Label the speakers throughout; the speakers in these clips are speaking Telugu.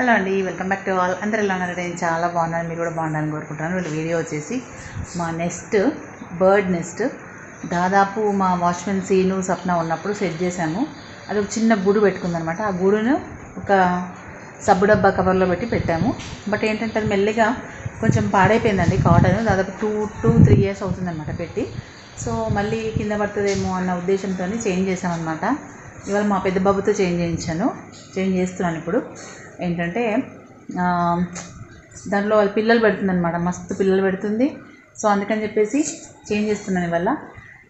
Speaker 1: హలో అండి వెల్కమ్ బ్యాక్ టు ఆల్. అందరూ ఎలా ఉన్నారు నేను చాలా బాగున్నాను మీరు కూడా బాగుండాలని కోరుకుంటున్నాను. వీళ్ళ వీడియో వచ్చేసి మా నెస్ట్ బర్డ్ నెస్ట్ దాదాపు మా వాచ్మెన్ సీను సప్న ఉన్నప్పుడు సెట్ చేశాము. అది ఒక చిన్న గూడు పెట్టుకుందనమాట. ఆ గూడును ఒక సబ్బు డబ్బా కవర్లో పెట్టి పెట్టాము. బట్ ఏంటంటే అది మెల్లిగా కొంచెం పాడైపోయిందండి కాటన్. దాదాపు టూ టూ త్రీ ఇయర్స్ అవుతుందన్నమాట పెట్టి. సో మళ్ళీ కింద పడుతుందేమో అన్న ఉద్దేశంతో చేంజ్ చేశామన్నమాట ఇవాళ మా పెద్ద బాబుతో చేంజ్ చేయించాను. చేంజ్ చేస్తున్నాను ఇప్పుడు. ఏంటంటే దాంట్లో వాళ్ళ పిల్లలు పెడుతుందనమాట మస్తు పిల్లలు పెడుతుంది. సో అందుకని చెప్పేసి చేంజ్ చేస్తున్నాను ఇవాళ.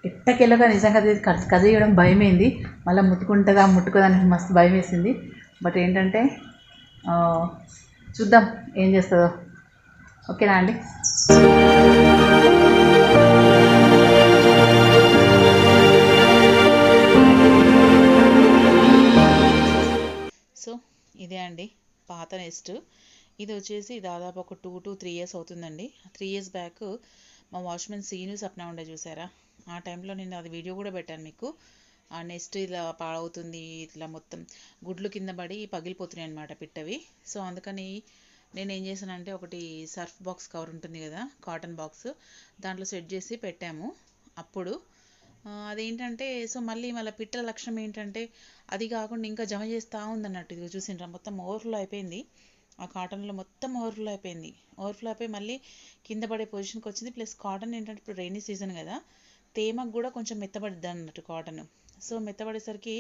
Speaker 1: ఎట్టకెళ్ళగా నిజంగా అది కథ చేయడం భయమైంది. మళ్ళీ ముట్టుకుంటుందా ముట్టుకోదా అని మస్తు భయం వేసింది బట్ ఏంటంటే చూద్దాం ఏం చేస్తుందో. ఓకేనా అండి? సో ఇదే అండి. పాత నెస్ట్ ఇది వచ్చేసి దాదాపు ఒక టూ టు త్రీ ఇయర్స్ అవుతుందండి. త్రీ ఇయర్స్ బ్యాక్ మా వాచ్మెన్ సీను సప్న ఉండే చూసారా? ఆ టైంలో నేను అది వీడియో కూడా పెట్టాను మీకు. ఆ నెస్ట్ ఇలా పాడవుతుంది ఇట్లా మొత్తం గుడ్లు కింద పడి పగిలిపోతున్నాయి అనమాట పిట్టవి. సో అందుకని నేను ఏం చేశానంటే ఒకటి సర్ఫ్ బాక్స్ కవర్ ఉంటుంది కదా కాటన్ బాక్స్ దాంట్లో సెట్ చేసి పెట్టాము. అప్పుడు అదేంటంటే సో మళ్ళీ మళ్ళీ పిట్టల లక్షణం ఏంటంటే అది కాకుండా ఇంకా జమ చేస్తూ ఉందన్నట్టు ఇది చూసిండ్రా. మొత్తం ఓవర్ఫ్లో అయిపోయింది. ఆ కాటన్లో మొత్తం ఓవర్ఫ్లో అయిపోయింది. ఓవర్ఫ్లో అయిపోయి మళ్ళీ కింద పడే పొజిషన్కి వచ్చింది. ప్లస్ కాటన్ ఏంటంటే ఇప్పుడు రైనీ సీజన్ కదా తేమకు కూడా కొంచెం మెత్తబడిద్ది అన్నట్టు కాటన్ సో మెత్తబడేసరికి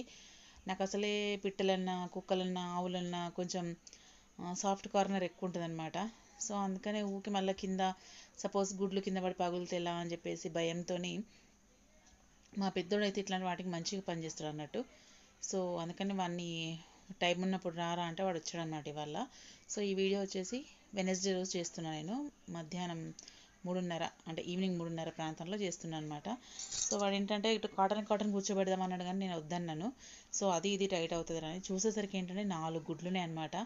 Speaker 1: నాకు అసలే పిట్టలన్నా కుక్కలన్నా ఆవులన్నా కొంచెం సాఫ్ట్ కార్నర్ ఎక్కువ ఉంటుంది అనమాట సో అందుకనే ఊకి మళ్ళీ కింద సపోజ్ గుడ్లు కింద పడి పగులితే ఎలా అని చెప్పేసి భయంతోని మా పెద్దోడు అయితే ఇట్లాంటి వాటికి మంచిగా పనిచేస్తాడు అన్నట్టు సో అందుకని వాడిని టైం ఉన్నప్పుడు రారా అంటే వాడు వచ్చాడు అన్నమాట ఇవాళ. సో ఈ వీడియో వచ్చేసి వెనస్డే రోజు చేస్తున్నాను నేను. మధ్యాహ్నం మూడున్నర అంటే ఈవినింగ్ మూడున్నర ప్రాంతంలో చేస్తున్నాను అనమాట సో వాడు ఏంటంటే ఇటు కాటన్ కాటన్ కూర్చోబెడదాం అన్నాడు కానీ నేను వద్దన్నాను. సో అది ఇది టైట్ అవుతుంది అని చూసేసరికి ఏంటంటే నాలుగు గుడ్లున్నాయి అనమాట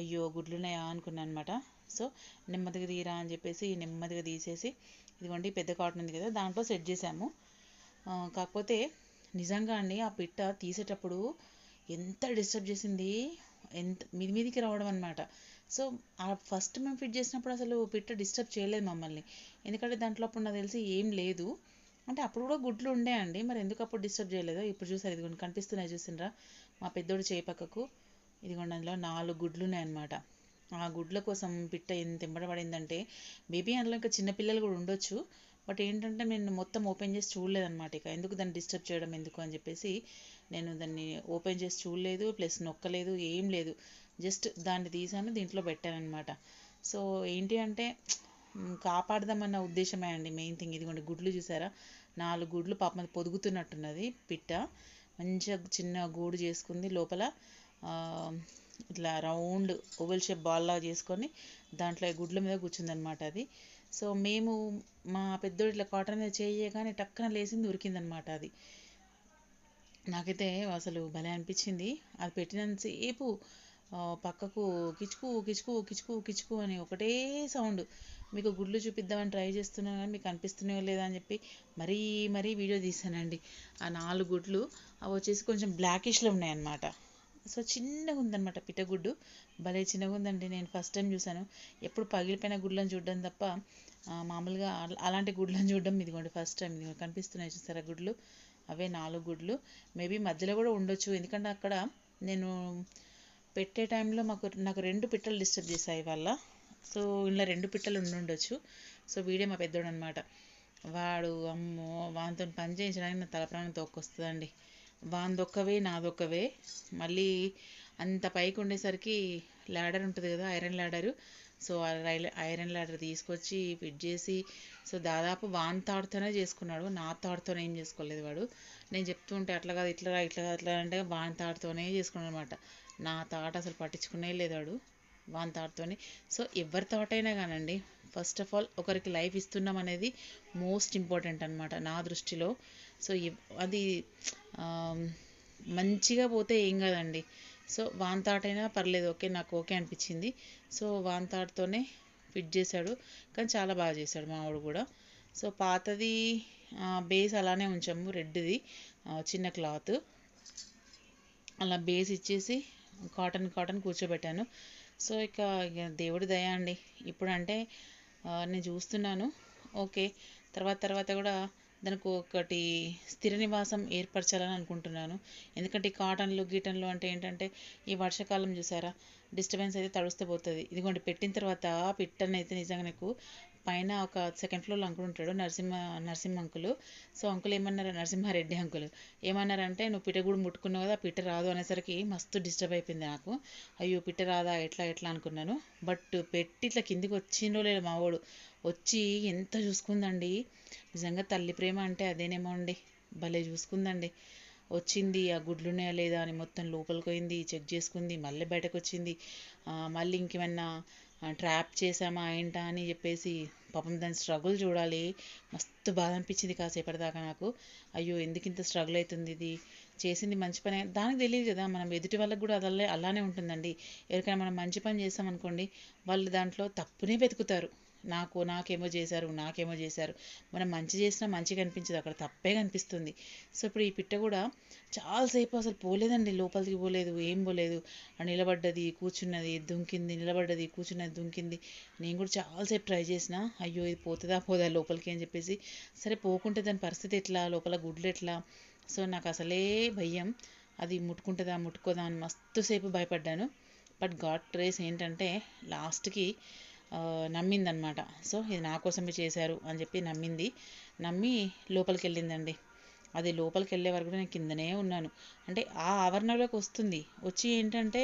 Speaker 1: అయ్యో గుడ్లున్నాయా అనుకున్నాను అనమాట సో నెమ్మదిగా తీరా అని చెప్పేసి నెమ్మదిగా తీసేసి ఇదిగోండి పెద్ద కాటన్ ఉంది కదా దాంట్లో సెట్ చేసాము కాకపోతే నిజంగా అండి ఆ పిట్ట తీసేటప్పుడు ఎంత డిస్టర్బ్ చేసింది ఎంత మీది మీదికి రావడం అనమాట సో ఆ ఫస్ట్ మేము ఫిట్ చేసినప్పుడు అసలు పిట్ట డిస్టర్బ్ చేయలేదు మమ్మల్ని. ఎందుకంటే దాంట్లో అప్పుడు నాకు తెలిసి ఏం లేదు. అంటే అప్పుడు కూడా గుడ్లు ఉండే అండి మరి ఎందుకు అప్పుడు డిస్టర్బ్ చేయలేదు? ఇప్పుడు చూసారు ఇదిగోండి కనిపిస్తున్నాయి చూసినరా మా పెద్దోడు చేయి పక్కకు. ఇదిగోండి అందులో నాలుగు గుడ్లు ఉన్నాయన్నమాట ఆ గుడ్ల కోసం పిట్ట ఎంత ఎంబడబడిందంటే బేబీ అందులో ఇంకా చిన్నపిల్లలు కూడా ఉండొచ్చు. బట్ ఏంటంటే నేను మొత్తం ఓపెన్ చేసి చూడలేదన్నమాట ఇక. ఎందుకు దాన్ని డిస్టర్బ్ చేయడం ఎందుకు అని చెప్పేసి నేను దాన్ని ఓపెన్ చేసి చూడలేదు ప్లస్ నొక్కలేదు ఏం లేదు. జస్ట్ దాన్ని తీసాను దీంట్లో పెట్టానమాట సో ఏంటి అంటే కాపాడదామన్న ఉద్దేశమే అండి మెయిన్ థింగ్. ఇదిగోండి గుడ్లు చూసారా? నాలుగు గుడ్లు పాపం పొదుగుతున్నట్టున్నది పిట్ట. మంచిగా చిన్న గూడు చేసుకుంది లోపల ఇట్లా రౌండ్ ఓవెల్ షేప్ బాల్ లాగా చేసుకొని దాంట్లో గుడ్ల మీద కూర్చుందనమాట అది. సో మేము మా పెద్దోడు ఇట్లా కాటన్ మీద చేయగానే టక్కన లేచింది ఉరికిందనమాట అది. నాకైతే అసలు భలే అనిపించింది. అది పెట్టినంతసేపు పక్కకు కిచుకు కిచుకు కిచుకు కిచుకు అని ఒకటే సౌండ్. మీకు గుడ్లు చూపిద్దామని ట్రై చేస్తున్నాను కానీ మీకు అనిపిస్తున్నాయో లేదా అని చెప్పి మరీ మరీ వీడియో తీసానండి. ఆ నాలుగు గుడ్లు అవి వచ్చేసి కొంచెం బ్లాకిష్లో ఉన్నాయన్నమాట. సో చిన్నగా ఉందన్నమాట పిట్టగుడ్డు. భలే చిన్నగా ఉందండి నేను ఫస్ట్ టైం చూశాను. ఎప్పుడు పగిలిపోయిన గుడ్లను చూడడం తప్ప మామూలుగా అలాంటి గుడ్లను చూడడం ఇదిగోండి ఫస్ట్ టైం ఇదిగో కనిపిస్తున్నాయి చూసారా గుడ్లు? అవే నాలుగు గుడ్లు. మేబీ మధ్యలో కూడా ఉండొచ్చు. ఎందుకంటే అక్కడ నేను పెట్టే టైంలో మాకు నాకు రెండు పిట్టలు డిస్టర్బ్ చేశాయి వాళ్ళ. సో ఇలా రెండు పిట్టలు ఉండుండొచ్చు సో వీడే మా పెద్దోడు అనమాట వాడు అమ్మో వానితో పని చేయించడానికి నా తలప్రాణం ప్రాణం తోక్కొస్తుందండి. వాందొక్కవే నాదొక్కవే. మళ్ళీ అంత పైకి ఉండేసరికి ల్యాడర్ ఉంటుంది కదా ఐరన్ లాడరు. సో ఆ రైల ఐరన్ ల్యాడర్ తీసుకొచ్చి ఫిట్ చేసి సో దాదాపు వాన్ తాడుతోనే చేసుకున్నాడు. నా తాడుతోనే ఏం చేసుకోలేదు వాడు. నేను చెప్తూ ఉంటే అట్లా కాదు ఇట్లా రా, ఇట్లా కాదు, ఇట్లా అంటే వాన్ తాడుతోనే చేసుకున్నాడు అనమాట నా తాట అసలు పట్టించుకునే లేదు వాడు వాన్ తాడుతోనే. సో ఎవరి థాట్ అయినా కానండి ఫస్ట్ ఆఫ్ ఆల్ ఒకరికి లైఫ్ ఇస్తున్నాం అనేది మోస్ట్ ఇంపార్టెంట్ అనమాట నా దృష్టిలో. సో అది మంచిగా పోతే ఏం కాదండి. సో వాన్ థాట్ అయినా పర్లేదు ఓకే నాకు ఓకే అనిపించింది. సో వాన్ థాట్తోనే ఫిట్ చేశాడు. కానీ చాలా బాగా చేశాడు మా వాడు కూడా. సో పాతది బేస్ అలానే ఉంచాము రెడ్ది చిన్న క్లాత్. అలా బేస్ ఇచ్చేసి కాటన్ కాటన్ కూర్చోబెట్టాను. సో ఇక దేవుడు దేవుడి దయ అండి. ఇప్పుడు అంటే నేను చూస్తున్నాను. ఓకే. తర్వాత తర్వాత కూడా దానికి ఒకటి స్థిర నివాసం ఏర్పరచాలని అనుకుంటున్నాను. ఎందుకంటే ఈ కాటన్లు గీటన్లు అంటే ఏంటంటే ఈ వర్షాకాలం చూసారా డిస్టర్బెన్స్ అయితే తడుస్తే పోతుంది. ఇదిగోండి పెట్టిన తర్వాత పిట్టని అయితే నిజంగా నాకు పైన ఒక సెకండ్ ఫ్లోర్లో అంకుల్ ఉంటాడు Narasimha Narasimha uncle. So uncle ఏమన్నారు నరసింహారెడ్డి అంకుల్? ఏమన్నారంటే నువ్వు పిట్ట కూడా ముట్టుకున్నావు కదా పిట్ట రాదు అనేసరికి మస్తు డిస్టర్బ్ అయిపోయింది నాకు. అయ్యో పిట్ట రాదా ఎట్లా ఎట్లా అనుకున్నాను. బట్ పెట్టి ఇట్లా కిందికి వచ్చిండో లేదో మావాడు వచ్చి ఎంత చూసుకుందండి నిజంగా తల్లి ప్రేమ అంటే అదేనేమో అండి. భలే చూసుకుందండి. వచ్చింది ఆ గుడ్లు ఉన్నాయా లేదా అని మొత్తం లోపలికి పోయింది చెక్ చేసుకుంది మళ్ళీ బయటకు వచ్చింది మళ్ళీ ఇంకేమన్నా ట్రాప్ చేసామా ఏంటా అని చెప్పేసి పాపం దాని స్ట్రగుల్ చూడాలి. మస్తు బాధ అనిపించింది కాసేపటి దాకా నాకు. అయ్యో ఎందుకు ఇంత స్ట్రగుల్ అవుతుంది ఇది? చేసింది మంచి పని. దానికి తెలియదు కదా మనం ఎదుటి వాళ్ళకి కూడా అదల్లే అలానే ఉంటుందండి. ఎవరికైనా మనం మంచి పని చేసామనుకోండి వాళ్ళు దాంట్లో తప్పునే వెతుకుతారు. నాకు నాకేమో చేశారు నాకేమో చేశారు. మనం మంచి చేసినా మంచిగా కనిపించదు. అక్కడ తప్పే కనిపిస్తుంది. సో ఇప్పుడు ఈ పిట్ట కూడా చాలాసేపు అసలు పోలేదండి. లోపలికి పోలేదు ఏం పోలేదు. నిలబడ్డది కూర్చున్నది దుంకింది నిలబడ్డది కూర్చున్నది దుంకింది. నేను కూడా చాలాసేపు ట్రై చేసిన అయ్యో ఇది పోతుందా పోదా లోపలికి అని చెప్పేసి. సరే పోకుంటే దాని పరిస్థితి ఎట్లా? లోపల గుడ్లు ఎట్లా? సో నాకు అసలే భయం. అది ముట్టుకుంటుందా ముట్టుకోదా అని మస్తు సేపు భయపడ్డాను. బట్ గాడ్ ట్రేస్ ఏంటంటే లాస్ట్కి నమ్మిందనమాట సో ఇది నా కోసమే చేశారు అని చెప్పి నమ్మింది. నమ్మి లోపలికి వెళ్ళిందండి అది లోపలికి వెళ్ళే వరకు కూడా నేను కిందనే ఉన్నాను. అంటే ఆ ఆవరణలోకి వస్తుంది. వచ్చి ఏంటంటే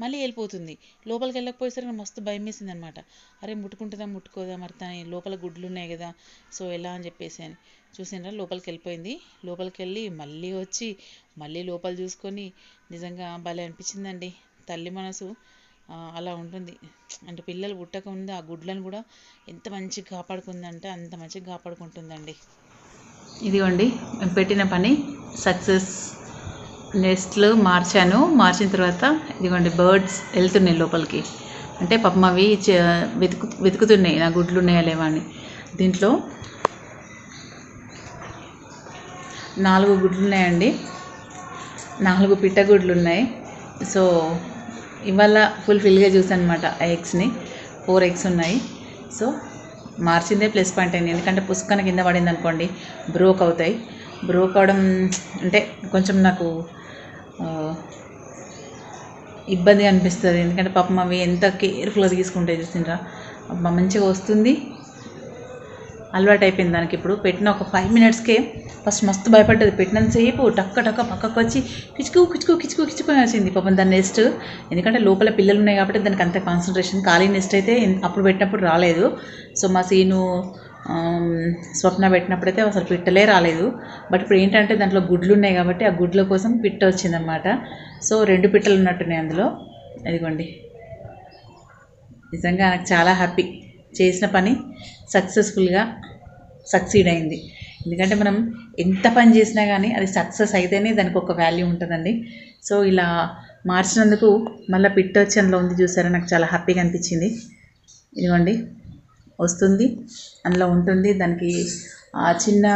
Speaker 1: మళ్ళీ వెళ్ళిపోతుంది. లోపలికి వెళ్ళకపోయేసరికి మస్తు భయం వేసింది అనమాట అరే ముట్టుకుంటుందా ముట్టుకోదా మరి తన? లోపల గుడ్లు ఉన్నాయి కదా. సో ఎలా అని చెప్పేసి అని. చూసిండ్రా లోపలికి వెళ్ళిపోయింది లోపలికి వెళ్ళి మళ్ళీ వచ్చి మళ్ళీ లోపల చూసుకొని నిజంగా భలే అనిపించిందండి. తల్లి మనసు. అలా ఉంటుంది. అంటే పిల్లలు పుట్టకముందు ఆ గుడ్లను కూడా ఎంత మంచిగా కాపాడుకుందంటే అంత మంచిగా కాపాడుకుంటుందండి. ఇదిగోండి పెట్టిన పని సక్సెస్. నెస్ట్లు మార్చాను. మార్చిన తర్వాత ఇదిగోండి బర్డ్స్ వెళ్తున్నాయి లోపలికి. అంటే పాపం అవి వెతుకు వెతుకుతున్నాయి. నా గుడ్లు ఉన్నాయా లేవా అని. దీంట్లో నాలుగు గుడ్లు ఉన్నాయండి. నాలుగు పిట్ట గుడ్లు ఉన్నాయి. సో ఇవాళ ఫుల్ఫిల్గా చూసాను అనమాట ఆ ఎగ్స్ని ఫోర్ ఎగ్స్ ఉన్నాయి. సో మార్చిందే ప్లస్ పాయింట్ అయింది. ఎందుకంటే పుస్తకాన కింద పడింది అనుకోండి బ్రోక్ అవుతాయి. బ్రోక్ అవడం అంటే కొంచెం నాకు ఇబ్బంది అనిపిస్తుంది. ఎందుకంటే పాపం అవి ఎంత కేర్ఫుల్గా తీసుకుంటే చూసిండ్రా. మంచిగా వస్తుంది. అలవాటు అయిపోయింది దానికి ఇప్పుడు. పెట్టిన ఒక ఫైవ్ మినిట్స్కే ఫస్ట్ మస్తు భయపడ్డది. పెట్టినంతసేపు టక్క టక్క పక్కకు వచ్చి కిచుకు కిచుకు కిచుకు కిచుకు వచ్చింది పాపం దాని నెక్స్ట్ ఎందుకంటే లోపల పిల్లలు ఉన్నాయి కాబట్టి దానికి అంత కాన్సన్ట్రేషన్ ఖాళీ నెక్స్ట్ అయితే అప్పుడు పెట్టినప్పుడు రాలేదు. సో మా సీను స్వప్న పెట్టినప్పుడైతే అసలు పిట్టలే రాలేదు. బట్ ఇప్పుడు ఏంటంటే దాంట్లో గుడ్లు ఉన్నాయి కాబట్టి ఆ గుడ్ల కోసం పిట్ట వచ్చిందనమాట సో రెండు పిట్టలు ఉన్నట్టున్నాయి అందులో. ఇదిగోండి. నిజంగా నాకు చాలా హ్యాపీ చేసిన పని సక్సెస్ఫుల్గా సక్సీడ్ అయింది. ఎందుకంటే మనం ఎంత పని చేసినా కానీ అది సక్సెస్ అయితేనే దానికి ఒక వాల్యూ ఉంటుందండి. సో ఇలా మార్చినందుకు మళ్ళీ పిట్ట వచ్చి ఉంది చూసారా నాకు చాలా హ్యాపీగా అనిపించింది. ఇదిగోండి వస్తుంది అందులో ఉంటుంది. దానికి ఆ చిన్న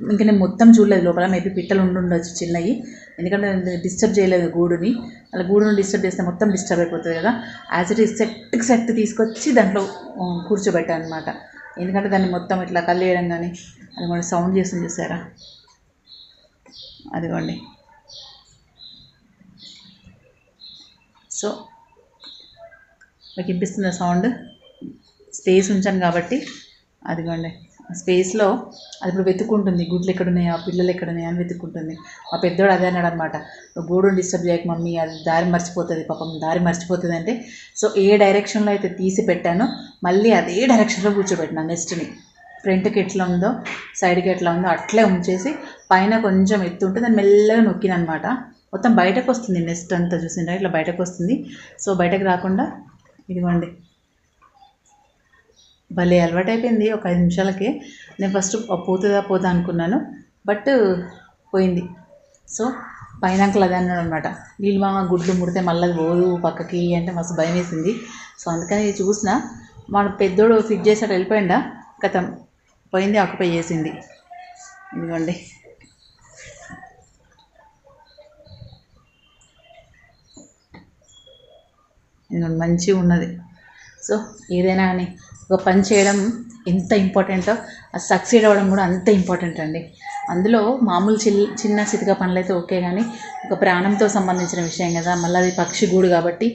Speaker 1: ఇంకా నేను మొత్తం చూడలేదు లోపల మేబీ పిట్టలు ఉండుండొచ్చు చిన్నవి ఎందుకంటే డిస్టర్బ్ చేయలేదు గూడుని. అలా గూడుని డిస్టర్బ్ చేస్తే మొత్తం డిస్టర్బ్ అయిపోతుంది కదా. యాజ్ ఇట్ ఈస్ సెట్కి సెట్ తీసుకొచ్చి దాంట్లో కూర్చోబెట్టాను అనమాట ఎందుకంటే దాన్ని మొత్తం ఇట్లా కల్లేయడం కానీ అది కూడా సౌండ్ చేస్తుంది చూసారా? అదిగోండి. సో మీకు వినిపిస్తుందా సౌండ్ స్పేస్ ఉంచాను కాబట్టి. అదిగోండి. స్పేస్లో అది ఇప్పుడు వెతుక్కుంటుంది. గుడ్లు ఎక్కడున్నాయి? ఆ పిల్లలు ఎక్కడున్నాయి? అని వెతుక్కుంటుంది. మా పెద్దోడు అదే అన్నాడు అనమాట గూడుని డిస్టర్బ్ చేయక మమ్మీ. అది దారి మర్చిపోతుంది పాపం. దారి మర్చిపోతుంది అంటే సో ఏ డైరెక్షన్లో అయితే తీసి పెట్టానో మళ్ళీ అదే డైరెక్షన్లో కూర్చోబెట్టినా నెక్స్ట్ని ఫ్రంట్కి ఎట్లా ఉందో సైడ్కి ఎట్లా ఉందో అట్లే ఉంచేసి పైన కొంచెం ఎత్తు ఉంటే దాన్ని మెల్లగా నొక్కినమాట మొత్తం బయటకు వస్తుంది నెక్స్ట్ అంతా చూసిండ్రా? ఇట్లా బయటకు వస్తుంది సో బయటకు రాకుండా ఇదిగోండి. భలే అలవాటైపోయింది ఒక ఐదు నిమిషాలకే. నేను ఫస్ట్ పోతుందా పోతా అనుకున్నాను బట్ పోయింది. సో పైన అంకుల్ అదే అన్నాడు అనమాట వీళ్ళు మా గుడ్లు ముడితే మళ్ళీ అది పోదు పక్కకి అంటే మస్తు భయం వేసింది సో అందుకని చూసిన మన పెద్దోడు ఫిట్ చేసాడు వెళ్ళిపోయిందా కథం పోయింది ఆకుపై చేసింది. ఇదిగోండి. ఇదిగోండి మంచిగా ఉన్నది. సో ఏదైనా కానీ ఒక పని చేయడం ఎంత ఇంపార్టెంటో అది సక్సీడ్ అవ్వడం కూడా అంత ఇంపార్టెంట్ అండి. అందులో మామూలు చిల్ చిన్న చితక పనులైతే ఓకే కానీ ఒక ప్రాణంతో సంబంధించిన విషయం కదా మళ్ళీ అది పక్షి గూడు కాబట్టి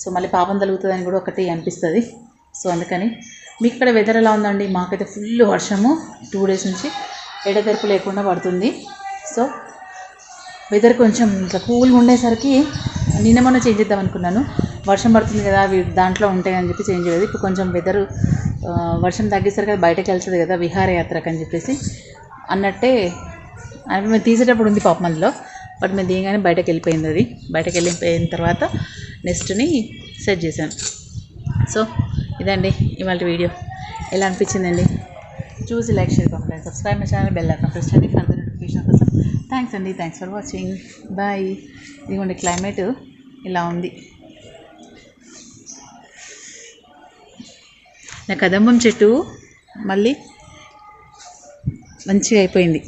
Speaker 1: సో మళ్ళీ పాపం తగులుతుందని కూడా ఒకటి అనిపిస్తుంది. సో అందుకని మీకు ఇక్కడ వెదర్ ఎలా ఉందండి? మాకైతే ఫుల్ వర్షము టూ డేస్ నుంచి ఎడతెరపు లేకుండా పడుతుంది. సో వెదర్ కొంచెం ఇట్లా కూల్గా ఉండేసరికి నిన్న మొన్న చేంజ్ చేద్దాం అనుకున్నాను. వర్షం పడుతుంది కదా అవి దాంట్లో ఉంటాయి అని చెప్పి చేంజ్ చేయలేదు. ఇప్పుడు కొంచెం వెదర్ వర్షం తగ్గేసరికి అది బయటకు వెళ్తుంది కదా విహారయాత్రకు అని చెప్పేసి. అన్నట్టే అంటే మేము తీసేటప్పుడు ఉంది పాపం అందులో బట్ మేము దిగగానే బయటకు వెళ్ళిపోయింది అది. బయటకు వెళ్ళిపోయిన తర్వాత నెక్స్ట్ని సెట్ చేశాను. సో ఇదండి ఇవాళ వీడియో. ఎలా అనిపించిందండి? చూసి like share comment subscribe my channel bell icon press చేయండి. ఫర్దర్ నోటిఫికేషన్ కోసం. థ్యాంక్స్ అండి. థ్యాంక్స్ ఫర్ వాచింగ్ బాయ్ ఇదిగోండి క్లైమేట్ ఇలా ఉంది. నా కదంబం చెట్టు మళ్ళీ మంచిగా అయిపోయింది.